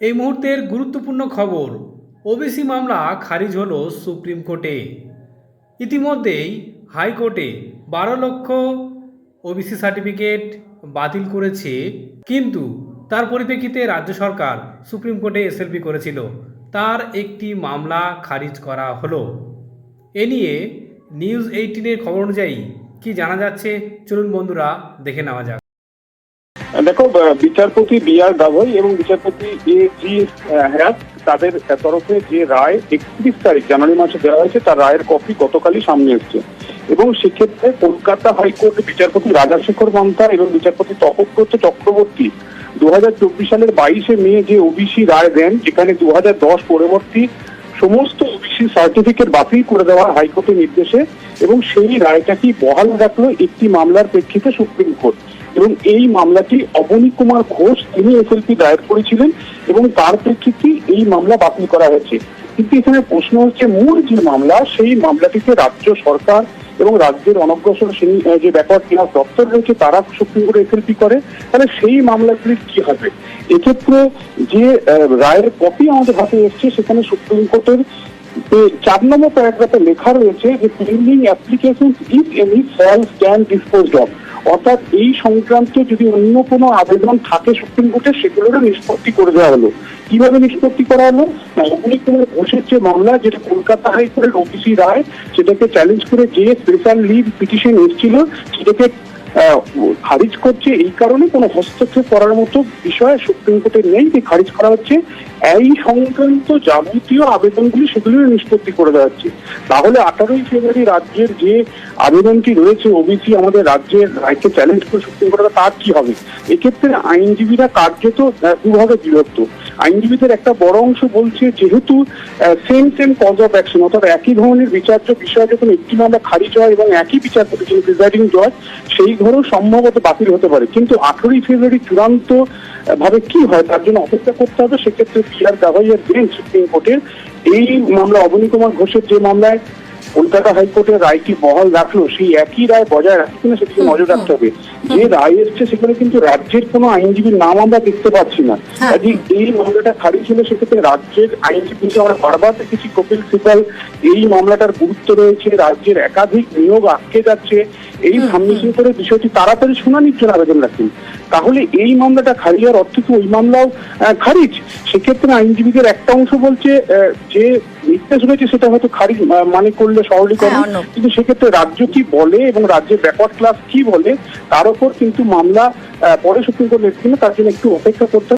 এই মুহূর্তের গুরুত্বপূর্ণ খবর ওবিসি মামলা খারিজ হল সুপ্রিম কোর্টে। ইতিমধ্যেই হাইকোর্টে বারো লক্ষ ওবিসি সার্টিফিকেট বাতিল করেছে, কিন্তু তার পরিপ্রেক্ষিতে রাজ্য সরকার সুপ্রিম কোর্টে এসএলপি করেছিল। তার একটি মামলা খারিজ করা হলো। এ নিয়ে নিউজ এইটিনের খবর অনুযায়ী কি জানা যাচ্ছে, চলুন বন্ধুরা দেখে নেওয়া যাক। দেখো বিচারপতি বি আর গাভই এবং বিচারপতি এ জি হ্যাস তাদের তরফে যে রায় একত্রিশ তারিখ, জানুয়ারি মাসে দেওয়া হয়েছে, তার রায়ের কপি গতকালই সামনে এসছে। এবং সেক্ষেত্রে কলকাতা হাইকোর্টের বিচারপতি রাজাশেখর মান্তা এবং বিচারপতি তপব্রত চক্রবর্তী দু হাজার চব্বিশ সালের বাইশে মে যে ওবিসি রায় দেন, যেখানে দু হাজার দশ পরবর্তী সমস্ত ওবিসি সার্টিফিকেট বাতিল করে দেওয়া হাইকোর্টের নির্দেশে এবং সেই রায়টাকে বহাল রাখল একটি মামলার প্রেক্ষিতে সুপ্রিম কোর্ট। এবং এই মামলাটি অবনী কুমার ঘোষ, তিনি এসএলপি দায়ের করেছিলেন এবং তার প্রেক্ষিতে এই মামলা বাতিল করা হয়েছে। কিন্তু এখানে প্রশ্ন হচ্ছে, মূল যে মামলা, সেই মামলাটিতে রাজ্য সরকার এবং রাজ্যের অনগ্রসর যে ব্যাপার ক্লাস দপ্তর রয়েছে, তারা সুপ্রিম কোর্টে এসএলপি করে। তাহলে সেই মামলাগুলির কি হবে? এক্ষেত্রে যে রায়ের কপি আমাদের হাতে এসছে, সেখানে সুপ্রিম কোর্টের চার নম্বর প্যারাগ্রাফে লেখা রয়েছে যে pending application if any fall can dispose of অর্থাৎ এই সংক্রান্ত যদি অন্য কোনো আবেদন থাকে সুপ্রিম কোর্টে, সেগুলোরও নিষ্পত্তি করে দেওয়া হলো। কীভাবে নিষ্পত্তি করা হলো? না কুমার ঘোষের যে মামলা, যেটা কলকাতা হাইকোর্টের ওবিসি রায়, সেটাকে চ্যালেঞ্জ করে যে স্পেশাল লিভ পিটিশন এসেছিল, সেটাকে খারিজ করছে এই কারণে কোনো হস্তক্ষেপ করার মতো বিষয় সুপ্রিম কোর্টে নেই যে খারিজ করা হচ্ছে। এই সংক্রান্ত যাবতীয় আবেদনগুলি সেগুলিও নিষ্পত্তি করে দেওয়া হচ্ছে। তাহলে আঠারোই ফেব্রুয়ারি রাজ্যের যে আবেদনটি রয়েছে ওবিসি আমাদের রাজ্যের রায়কে চ্যালেঞ্জ করে সুপ্রিম কোর্টে, তার কি হবে? এক্ষেত্রে আইনজীবীরা কার্যত দুভাবে বিভক্ত। আইনজীবীদের একটা বড় অংশ বলছে, যেহেতু same same cause of action অর্থাৎ একই ধরনের বিচার্য বিষয় যখন একটি মামলা খারিজ হয় এবং একই বিচারপতি যিনি প্রিজাইডিং জজ সেই ঘরেও সম্ভবত বাতিল হতে পারে। কিন্তু আঠেরোই ফেব্রুয়ারি চূড়ান্ত ভাবে কি হয়, তার জন্য অপেক্ষা করতে হবে। সেক্ষেত্রে আর গাভাইয়ের বেঞ্চ সুপ্রিম কোর্টের এই মামলা, অবনী কুমার ঘোষের যে মামলায় কলকাতা হাইকোর্টের রায়টি বহাল রাখল সেই একই রায় বজায় রাখছে কিনা সেদিকে নজর রাখতে হবে। যে রায় এসছে সেখানে কিন্তু রাজ্যের কোনো আইনজীবীর নাম আমরা দেখতে পাচ্ছি না। হ্যাঁ। কাজে এই মামলাটা খারিজ হলে সেক্ষেত্রে রাজ্যের আইনজীবীকে আমরা বারবার দেখেছি কপিল সিবাল এই মামলাটার গুরুত্ব রয়েছে রাজ্যের একাধিক নিয়োগ আটকে যাচ্ছে। এই সাবমিশন করে বিষয়টি তাড়াতাড়ি শুনানির জন্য আবেদন রাখেন। তাহলে এই মামলাটা খারিজ হওয়ার অর্থ কি? ওই মামলাও খারিজ? সেক্ষেত্রে আইনজীবীদের একটা অংশ বলছে যে নির্দেশ রয়েছে সেটা হয়তো খারি মানে করলে সরলীকরণ হ্যাঁ, কিন্তু সেক্ষেত্রে রাজ্য কি বলে এবং রাজ্যের ব্যাকওয়ার্ড ক্লাস কি বলে তার উপর কিন্তু মামলা পরে সুপ্রিম কোর্ট নিচ্ছে তার জন্য একটু অপেক্ষা করতে হবে।